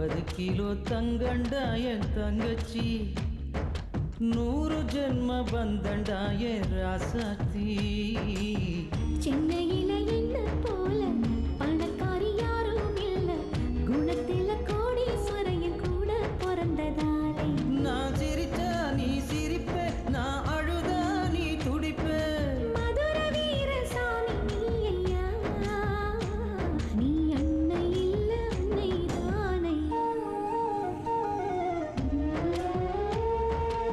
ஐம்பது கிலோ தங்கண்டா என் தங்கச்சி. நூறு ஜென்ம பந்தண்டா என் ராசாத்தி. சென்னையில்